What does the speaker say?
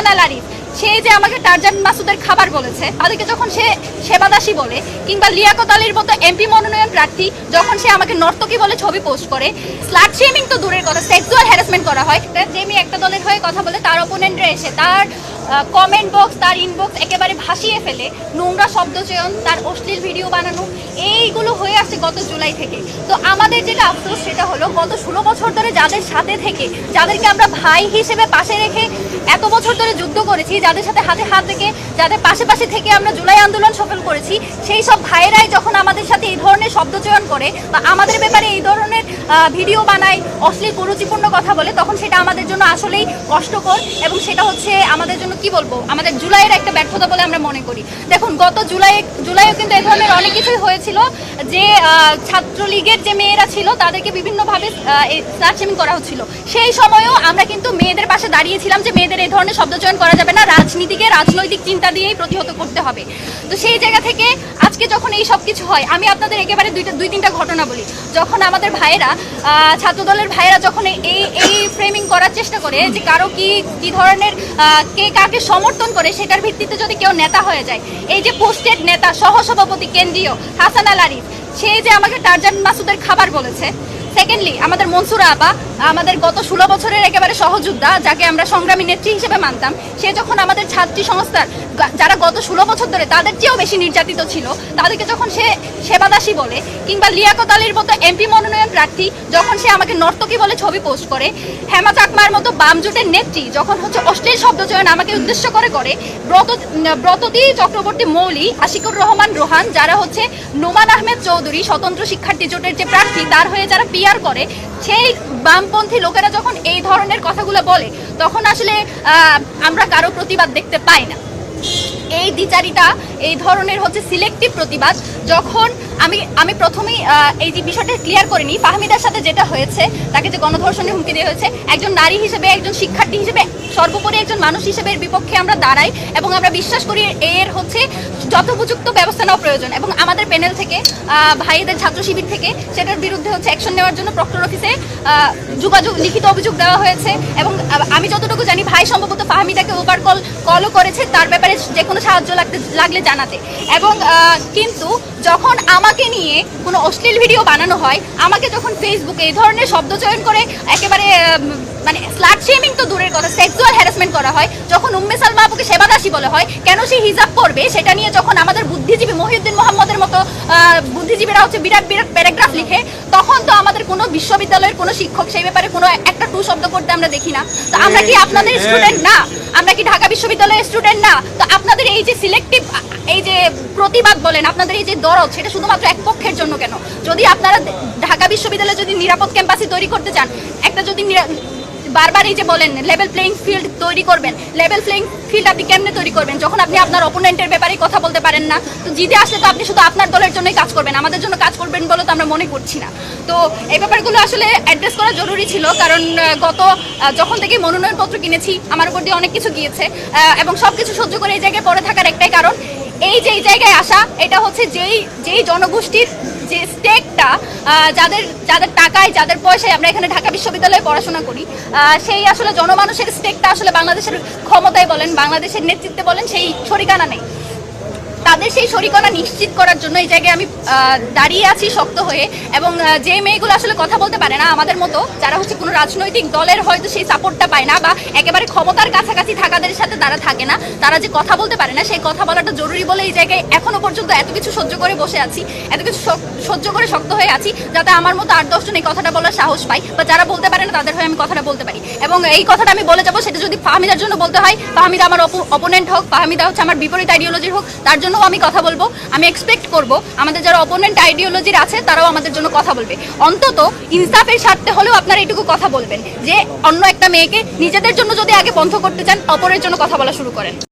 হাসান আল আরিফ সে যে আমাকে টার্জান মাসুদের খাবার বলেছে, তাদেরকে যখন সে সেবাদাসী বলে, কিংবা লিয়াকত আলীর মতো এমপি মনোনয়ন প্রার্থী যখন সে আমাকে নর্তকী বলে ছবি পোস্ট করে স্লাট শেমিং তো দূরের কথা সেক্সুয়াল হ্যারাসমেন্ট করা হয় যে মেয়ে একটা দলের হয়ে কথা বলে, তার অপোনেন্টরা এসে তার কমেন্ট বক্স তার একেবারে ভাসিয়ে ফেলে, নোংরা শব্দ চয়ন, তার অশ্লীল ভিডিও বানানো, এইগুলো হয়ে আসছে গত জুলাই থেকে। তো আমাদের যেটা আফসোস, সেটা হলো গত ষোলো বছর ধরে যাদের সাথে থেকে, যাদেরকে আমরা ভাই হিসেবে পাশে রেখে এত বছর ধরে যুদ্ধ করেছি, যাদের সাথে হাতে হাত রেখে, যাদের পাশে পাশে থেকে আমরা জুলাই আন্দোলন সফল করেছি, সেই সব ভাইয়েরাই যখন আমাদের সাথে এই ধরনের শব্দচয়ন করে বা আমাদের ব্যাপারে এই ধরনের ভিডিও বানায়, অশ্লীল কুরুচিপূর্ণ কথা বলে, তখন সেটা আমাদের জন্য আসলেই কষ্টকর এবং সেটা হচ্ছে আমাদের জন্য, কি বলব? আমাদের জুলাইয়ের একটা ব্যর্থতা বলে আমরা মনে করি। দেখুন, গত জুলাই, জুলাইও কিন্তু এ ধরনের অনেক কিছুই হয়েছিল যে ছাত্রলীগের যে মেয়েরা ছিল, তাদেরকে বিভিন্নভাবে স্লাটশেমিং করা হচ্ছিল। সেই সময়ও আমরা কিন্তু মেয়েদের পাশে দাঁড়িয়েছিলাম যে, মেয়েদের এই ধরনের শব্দচয়ন করা যাবে না। রাজনীতিকে রাজনৈতিক চিন্তা দিয়েই প্রতিহত করতে হবে। তো সেই জায়গা থেকে আজকে যখন এই সব কিছু হয়, আমি আপনাদের একেবারে দুইটা, দুই, তিনটা ঘটনা বলি। যখন আমাদের ভাইয়েরা ছাত্রদলের ভাইয়েরা যখন এই এই ফ্রেমিং করার চেষ্টা করে যে, কারও কি কি ধরনের কে কাকে সমর্থন করে, সেটার ভিত্তিতে যদি কেউ নেতা হয়ে যায়। এই যে পোস্টেড নেতা, সহসভাপতি কেন্দ্রীয় হাসান আল আরিফ, সে যে আমাকে টার্জান মাসুদের খাবার বলেছে। সেকেন্ডলি আমাদের মনসুরা আপা আমাদের গত ষোলো বছরের একেবারে সহযোদ্ধা, যাকে আমরা সংগ্রামী নেত্রী হিসেবে মানতাম, সে যখন আমাদের ছাত্রী সংস্থার যারা গত ষোলো বছর ধরে তাদের চেয়েও বেশি নির্যাতিত ছিল, তাদেরকে যখন সে সেবাদাসী বলে, কিংবা লিয়াকত আলীর মতো এমপি মনোনয়ন প্রার্থী যখন সে আমাকে নর্তকী বলে ছবি পোস্ট করে, হেমা চাকমার মতো বাম জোটের নেত্রী যখন হচ্ছে অশ্লীল শব্দচয়ন আমাকে উদ্দেশ্য করে করে, ব্রত, ব্রততী চক্রবর্তী মৌলি, আশিকুর রহমান রোহান, যারা হচ্ছে নোমান আহমেদ চৌধুরী, স্বতন্ত্র শিক্ষার্থী জোটের যে প্রার্থী, তার হয়ে যারা পিআর করে, সেই বামপন্থী লোকেরা যখন এই ধরনের কথাগুলো বলে, তখন আসলে আমরা কারও প্রতিবাদ দেখতে পাই না। এই দ্বিচারিতা, এই ধরনের হচ্ছে সিলেক্টিভ প্রতিবাদ, যখন আমি আমি প্রথমেই এই যে বিষয়টা ক্লিয়ার করে নিই ফাহমিদার সাথে যেটা হয়েছে, তাকে যে গণধর্ষণের হুমকি দেওয়া হয়েছে, একজন নারী হিসেবে, একজন শিক্ষার্থী হিসেবে, সর্বোপরি একজন মানুষ হিসেবে বিপক্ষে আমরা দাঁড়াই, এবং আমরা বিশ্বাস করি এর হচ্ছে যথোপযুক্ত ব্যবস্থা নেওয়া প্রয়োজন। এবং আমাদের প্যানেল থেকে ভাইদের ছাত্র শিবির থেকে, সেটার বিরুদ্ধে হচ্ছে অ্যাকশন নেওয়ার জন্য প্রক্টর অফিসে যোগাযোগ, লিখিত অভিযোগ দেওয়া হয়েছে, এবং আমি যতটুকু জানি, ভাই সম্ভবত ফাহমিদাকে ওভার কল কলও করেছে, তার ব্যাপারে যে কোনো সাহায্য লাগতে, লাগলে জানাতে। এবং কিন্তু যখন আমাকে নিয়ে কোনো অশ্লীল ভিডিও বানানো হয়, আমাকে যখন ফেসবুকে এই ধরনের শব্দ চয়ন করে, একেবারে মানে স্লাট শেমিং তো দূরের কথা সেক্সুয়াল হ্যারাসমেন্ট করা হয়, যখন উম্মেসাল সালমা সেবাদাসী বলা হয়, কেন সে হিজাব করবে সেটা নিয়ে যখন আমাদের বুদ্ধিজীবী মহিউদ্দিন মোহাম্মদের মতো বুদ্ধিজীবীরা হচ্ছে বিরাট বিরাট প্যারাগ্রাফ লিখে তখন তো আমাদের কোনো বিশ্ববিদ্যালয়ের কোনো শিক্ষক সেই ব্যাপারে কোনো একটা টু শব্দ করতে আমরা দেখি না। তো আমরা কি আপনাদের স্টুডেন্ট না? আমরা কি ঢাকা বিশ্ববিদ্যালয়ের স্টুডেন্ট না? তো আপনাদের এই যে সিলেক্টিভ এই যে প্রতিবাদ বলেন আপনাদের এই যে দরদ সেটা শুধুমাত্র এক পক্ষের জন্য কেন? যদি আপনারা ঢাকা বিশ্ববিদ্যালয়ে যদি নিরাপদ ক্যাম্পাসে তৈরি করতে চান একটা যদি বারবার এই যে বলেন লেভেল প্লেইং ফিল্ড তৈরি করবেন। লেভেল প্লেইং ফিল্ড আপনি কেমনে তৈরি করবেন? যখন আপনি আপনার অপোনেন্টের ব্যাপারে কথা বলতে পারেন না, তো জিতে আসলে তো আপনি শুধু আপনার দলের জন্যই কাজ করবেন, আমাদের জন্য কাজ করবেন বলে তো আমরা মনে করছি না। তো এই ব্যাপারগুলো আসলে অ্যাড্রেস করা জরুরি ছিল, কারণ গত যখন থেকে মনোনয়নপত্র কিনেছি, আমার উপর দিয়ে অনেক কিছু গিয়েছে এবং সব কিছু সহ্য করে এই জায়গায় পড়ে থাকার এই যে এই জায়গায় আসা, এটা হচ্ছে যেই যেই জনগোষ্ঠীর যে স্টেকটা যাদের যাদের টাকায়, যাদের পয়সায় আমরা এখানে ঢাকা বিশ্ববিদ্যালয়ে পড়াশোনা করি সেই আসলে জনমানুষের স্টেকটা আসলে বাংলাদেশের ক্ষমতায় বলেন, বাংলাদেশের নেতৃত্বে বলেন, সেই ছড়িকানা নেই। তাদের সেই শরিকনা নিশ্চিত করার জন্য এই জায়গায় আমি দাঁড়িয়ে আছি শক্ত হয়ে। এবং যে মেয়েগুলো আসলে কথা বলতে পারে না আমাদের মতো, যারা হচ্ছে কোনো রাজনৈতিক দলের হয়তো সেই সাপোর্টটা পায় না বা একেবারে ক্ষমতার কাছাকাছি থাকাদের সাথে তারা থাকে না, তারা যে কথা বলতে পারে না, সেই কথা বলাটা জরুরি বলে এই জায়গায় এখনও পর্যন্ত এত কিছু সহ্য করে বসে আছি, এত কিছু সহ- সহ্য করে শক্ত হয়ে আছি, যাতে আমার মতো আট দশজন এই কথাটা বলার সাহস পাই, বা যারা বলতে পারে না তাদের হয়ে আমি কথাটা বলতে পারি। এবং এই কথাটা আমি বলে যাব, সেটা যদি ফাহমিদার জন্য বলতে হয়, ফাহমিদা আমার অপোনেন্ট হোক, ফাহমিদা হচ্ছে আমার বিপরীত আইডিওলজির হোক, তার জন্যও আমি কথা বলব, আমি এক্সপেক্ট করব, আমাদের যারা অপোনেন্ট আইডিওলজির আছে, তারাও আমাদের জন্য কথা বলবে। অন্তত ইনসাফের স্বার্থে হলেও আপনারা এটুকু কথা বলবেন, যে অন্য একটা মেয়েকে নিজেদের জন্য যদি আগে বন্ধ করতে চান, অপরের জন্য কথা বলা শুরু করেন।